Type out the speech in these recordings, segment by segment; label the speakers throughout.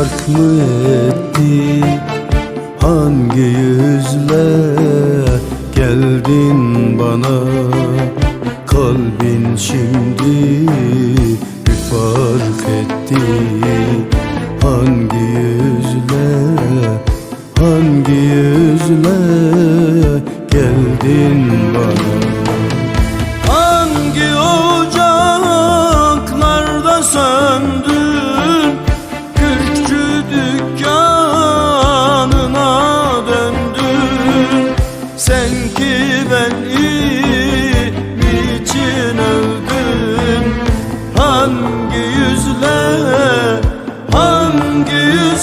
Speaker 1: fark mı etti. Hangi yüzle geldin bana? Kalbin şimdi bir fark etti. Hangi yüzle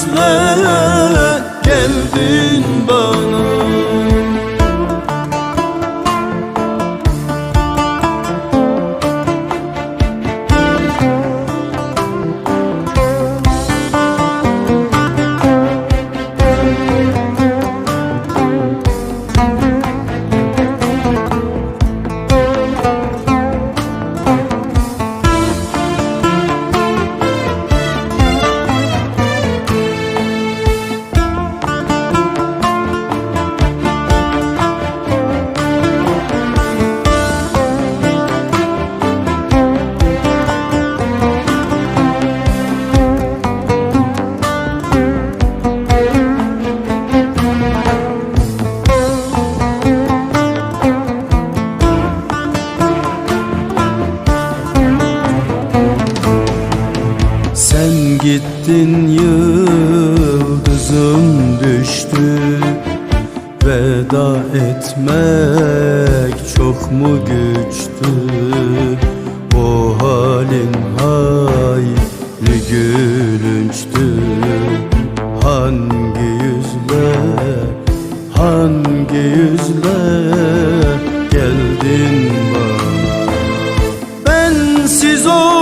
Speaker 1: yüzle geldin bana yıldızım düştü Veda etmek çok mu güçtü? O halin hayli gülünçtü. Hangi yüzle, hangi yüzle geldin bana? Bensiz olur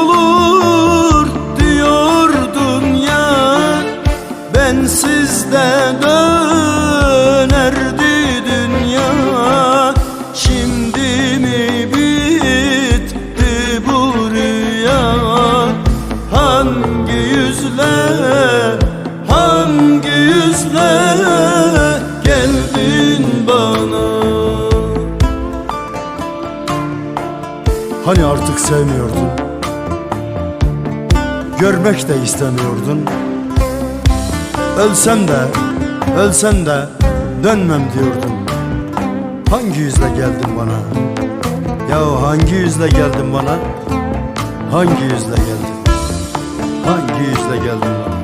Speaker 1: hangi yüzle geldin bana
Speaker 2: Hani artık sevmiyordun Görmek de istemiyordun Ölsem de, ölsem de dönmem diyordun Hangi yüzle geldin bana? Ya hangi yüzle geldin bana? Hangi yüzle geldin? Hangi geldin?